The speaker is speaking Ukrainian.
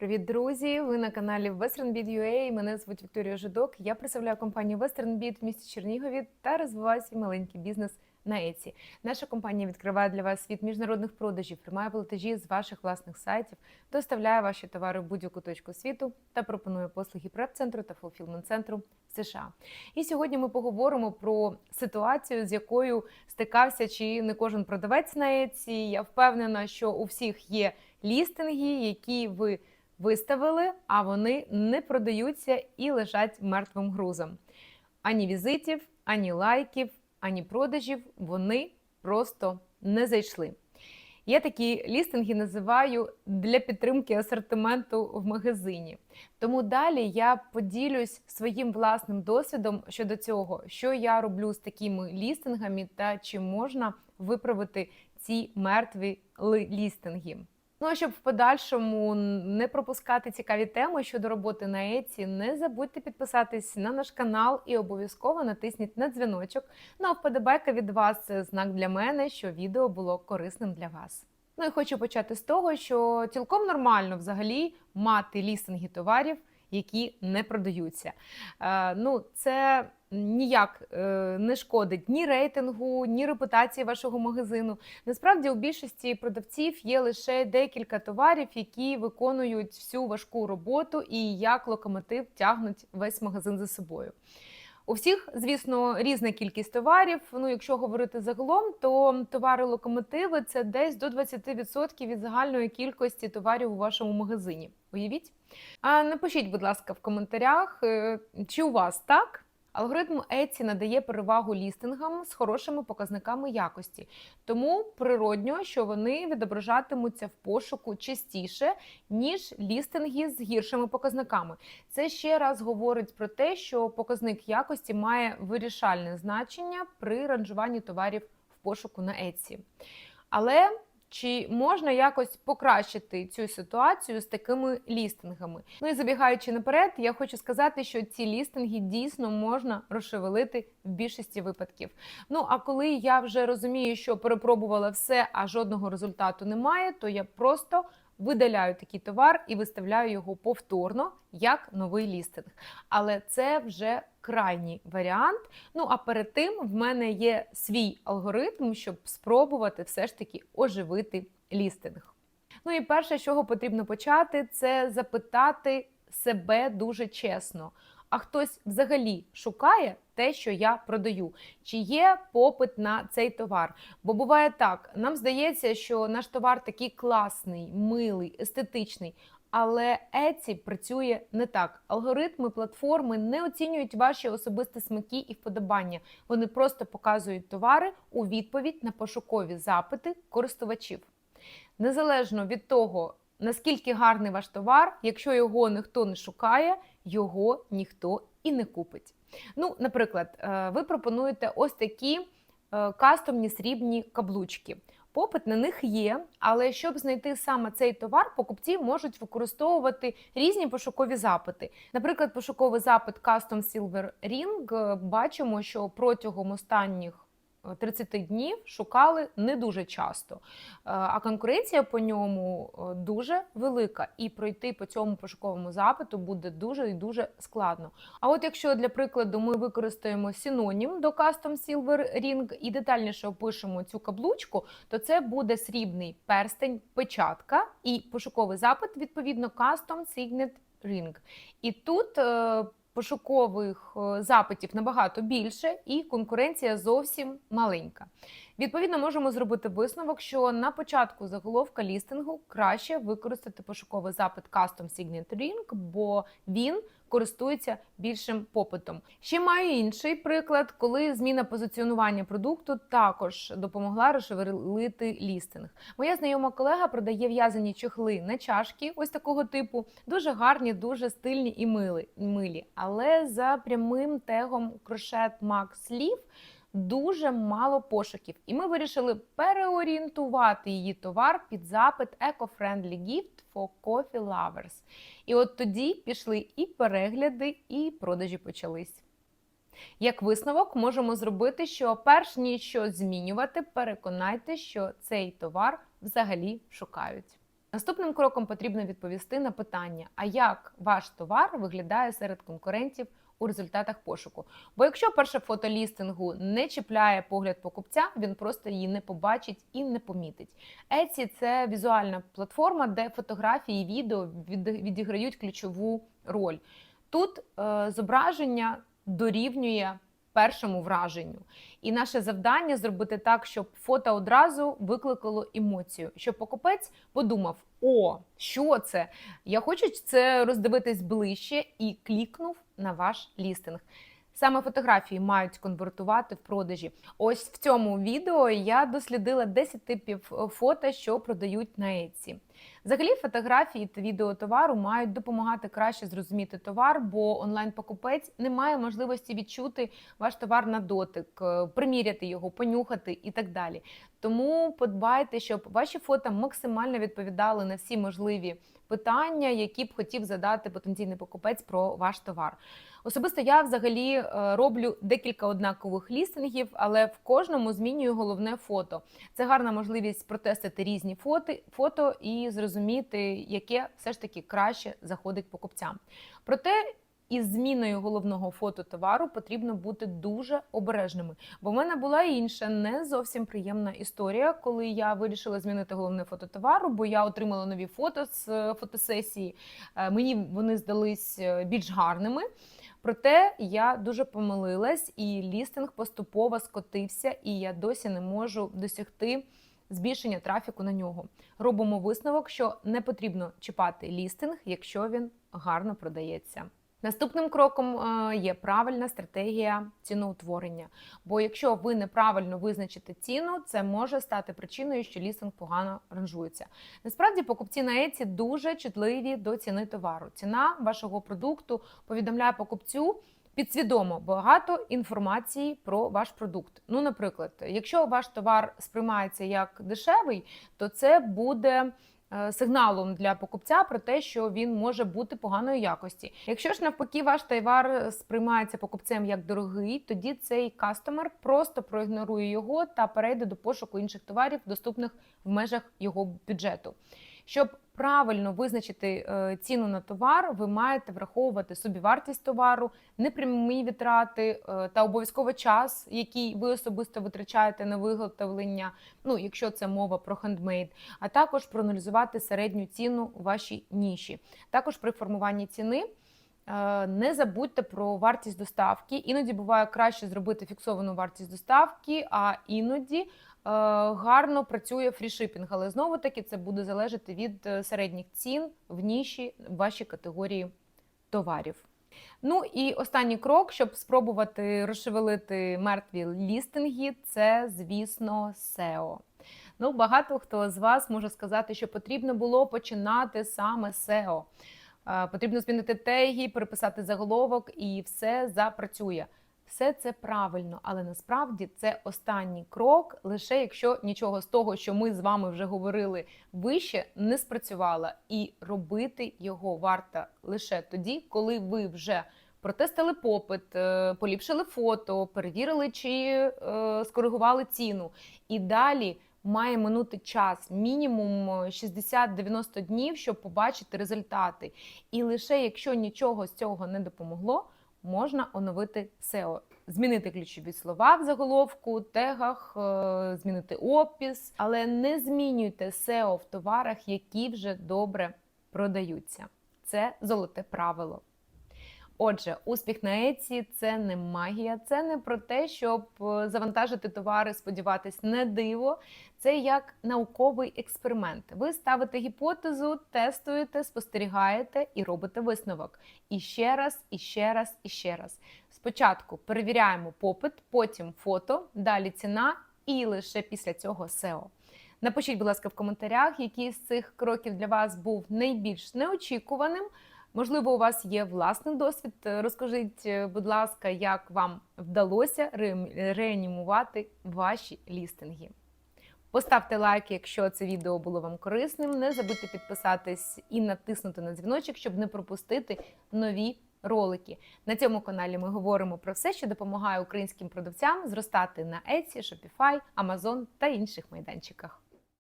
Привіт, друзі! Ви на каналі WesternBeat.ua. Мене звуть Вікторія Жидок. Я представляю компанію WesternBeat в місті Чернігові та розвиваю свій маленький бізнес на Еці. Наша компанія відкриває для вас світ міжнародних продажів, приймає платежі з ваших власних сайтів, доставляє ваші товари в будь-яку точку світу та пропонує послуги преп-центру та фулфілмент-центру США. І сьогодні ми поговоримо про ситуацію, з якою стикався чи не кожен продавець на Еці. Я впевнена, що у всіх є лістинги, які ви виставили, а вони не продаються і лежать мертвим грузом. Ані візитів, ані лайків, ані продажів вони просто не зайшли. Я такі лістинги називаю для підтримки асортименту в магазині. Тому далі я поділюсь своїм власним досвідом щодо цього, що я роблю з такими лістингами та чи можна виправити ці мертві лістинги. Ну а щоб в подальшому не пропускати цікаві теми щодо роботи на Еці, не забудьте підписатись на наш канал і обов'язково натисніть на дзвіночок. Ну а вподобайка від вас це знак для мене, що відео було корисним для вас. Ну і хочу почати з того, що цілком нормально взагалі мати лістинги товарів, які не продаються. Е, ну, це ніяк е, не шкодить ні рейтингу, ні репутації вашого магазину. Насправді у більшості продавців є лише декілька товарів, які виконують всю важку роботу і як локомотив тягнуть весь магазин за собою. У всіх, звісно, різна кількість товарів. Ну, якщо говорити загалом, то товари локомотиви це десь до 20% від загальної кількості товарів у вашому магазині. Уявіть? А напишіть, будь ласка, в коментарях, е, чи у вас так? Алгоритм Etsy надає перевагу лістингам з хорошими показниками якості, тому природньо, що вони відображатимуться в пошуку частіше, ніж лістинги з гіршими показниками. Це ще раз говорить про те, що показник якості має вирішальне значення при ранжуванні товарів в пошуку на Etsy. Але чи можна якось покращити цю ситуацію з такими лістингами? Ну і забігаючи наперед, я хочу сказати, що ці лістинги дійсно можна розшевелити в більшості випадків. Ну а коли я вже розумію, що перепробувала все, а жодного результату немає, то я просто видаляю такий товар і виставляю його повторно як новий лістинг. Але це вже крайній варіант. Ну а перед тим в мене є свій алгоритм, щоб спробувати все ж таки оживити лістинг. Ну і перше, з чого потрібно почати, це запитати себе дуже чесно. А хтось взагалі шукає те, що я продаю, чи є попит на цей товар? Бо буває так, нам здається, що наш товар такий класний, милий, естетичний. Але Etsy працює не так. Алгоритми платформи не оцінюють ваші особисті смаки і вподобання. Вони просто показують товари у відповідь на пошукові запити користувачів. Незалежно від того, наскільки гарний ваш товар, якщо його ніхто не шукає, його ніхто і не купить. Ну, наприклад, е, ви пропонуєте ось такі е, кастомні срібні каблучки. Попит на них є, але щоб знайти саме цей товар, покупці можуть використовувати різні пошукові запити. Наприклад, пошуковий запит Custom Silver Ring е, бачимо, що протягом останніх 30 днів шукали не дуже часто, Е, а конкуренція по ньому е, дуже велика, і пройти по цьому пошуковому запиту буде дуже і дуже складно. А от якщо для прикладу ми використаємо синонім до Custom Silver Ring і детальніше опишемо цю каблучку, то це буде срібний перстень, печатка і пошуковий запит, відповідно, Custom Signet Ring. І тут е, пошукових е, запитів набагато більше, і конкуренція зовсім маленька. Відповідно, можемо зробити висновок, що на початку заголовка лістингу краще використати пошуковий запит Custom Signet Ring, бо він користується більшим попитом. Ще маю інший приклад, коли зміна позиціонування продукту також допомогла розшевелити лістинг. Моя знайома колега продає в'язані чохли на чашки, ось такого типу, дуже гарні, дуже стильні і милі. Але за прямим тегом крошет Макс Sleeve дуже мало пошуків, і ми вирішили переорієнтувати її товар під запит Eco-Friendly Gift for Coffee Lovers. І от тоді пішли і перегляди, і продажі почались. Як висновок, можемо зробити, що перш ніж щось змінювати, переконайте, що цей товар взагалі шукають. Наступним кроком потрібно відповісти на питання: а як ваш товар виглядає серед конкурентів у результатах пошуку? Бо якщо перше фото лістингу не чіпляє погляд покупця, він просто її не побачить і не помітить. Etsy – це візуальна платформа, де фотографії і відео відіграють ключову роль. Тут е, зображення дорівнює першому враженню. І наше завдання зробити так, щоб фото одразу викликало емоцію, щоб покупець подумав: о, що це? Я хочу це роздивитись ближче і клікнув на ваш лістинг. Саме фотографії мають конвертувати в продажі. Ось в цьому відео я дослідила 10 типів е, фото, що продають на Etsy. Взагалі, фотографії та відео товару мають допомагати краще зрозуміти товар, бо онлайн-покупець не має можливості відчути ваш товар на дотик, е, приміряти його, понюхати і так далі. Тому подбайте, щоб ваші фото максимально відповідали на всі можливі питання, які б хотів задати потенційний покупець про ваш товар. Особисто я взагалі е, роблю декілька однакових лістингів, але в кожному змінюю головне фото. Це гарна можливість протестити різні фото, фото зрозуміти, яке все ж таки краще заходить покупцям. Проте із зміною головного фото товару потрібно бути дуже обережними. Бо в мене була інша не зовсім приємна історія, коли я вирішила змінити головне фото товару, бо я отримала нові фото з е, фотосесії. Е, Мені вони здались е, більш гарними. Проте я дуже помилилась, і лістинг поступово скотився, і я досі не можу досягти збільшення трафіку на нього. Робимо висновок, що не потрібно чіпати лістинг, якщо він гарно продається. Наступним кроком е, є правильна стратегія ціноутворення. Бо якщо ви неправильно визначите ціну, це може стати причиною, що лістинг погано ранжується. Насправді покупці на Etsy дуже чутливі до ціни товару. Ціна вашого продукту повідомляє покупцю. Підсвідомо багато інформації про ваш продукт. Ну, наприклад, якщо ваш товар сприймається як дешевий, то це буде е, сигналом для покупця про те, що він може бути поганої якості. Якщо ж навпаки, ваш товар сприймається покупцем як дорогий, тоді цей кастомер просто проігнорує його та перейде до пошуку інших товарів, доступних в межах його бюджету. Щоб правильно визначити е, ціну на товар, ви маєте враховувати собівартість товару, непрямі витрати е, та обов'язково час, який ви особисто витрачаєте на виготовлення, ну якщо це мова про хендмейд, а також проаналізувати середню ціну у вашій ніші. Також при формуванні ціни. е, Не забудьте про вартість доставки. Іноді буває краще зробити фіксовану вартість доставки, а іноді гарно працює фрішипінг. Але знову таки це буде залежати від е, середніх цін в ніші в вашій категорії товарів. Ну і останній крок, щоб спробувати розшевелити мертві лістинги, це, звісно, SEO. Ну, багато хто з вас може сказати, що потрібно було починати саме SEO. Е, Потрібно змінити теги, переписати заголовок, і все запрацює. Все це правильно, але насправді це останній крок, лише якщо нічого з того, що ми з вами вже говорили вище, не спрацювало. І робити його варто лише тоді, коли ви вже протестили попит, е, поліпшили фото, перевірили, чи е, скоригували ціну. І далі має минути час, мінімум 60-90 днів, щоб побачити результати. І лише якщо нічого з цього не допомогло, можна оновити SEO. Змінити ключові слова в заголовку, тегах, е, змінити опис, але не змінюйте SEO в товарах, які вже добре продаються. Це золоте правило. Отже, успіх на Etsy – це не магія, це не про те, щоб е, завантажити товари, сподіватись на диво. Це як науковий експеримент. Ви ставите гіпотезу, тестуєте, спостерігаєте і робите висновок. І ще раз, і ще раз, і ще раз. Спочатку перевіряємо попит, потім фото, далі ціна, і лише після цього SEO. Напишіть, будь ласка, в коментарях, який з цих кроків для вас був найбільш неочікуваним. Можливо, у вас є власний досвід. Розкажіть, е, будь ласка, як вам вдалося ре- реанімувати ваші лістинги. Поставте лайк, якщо це відео було вам корисним. Не забудьте підписатись і натиснути на дзвіночок, щоб не пропустити нові ролики. На цьому каналі ми говоримо про все, що допомагає українським продавцям зростати на Etsy, Shopify, Amazon та інших майданчиках.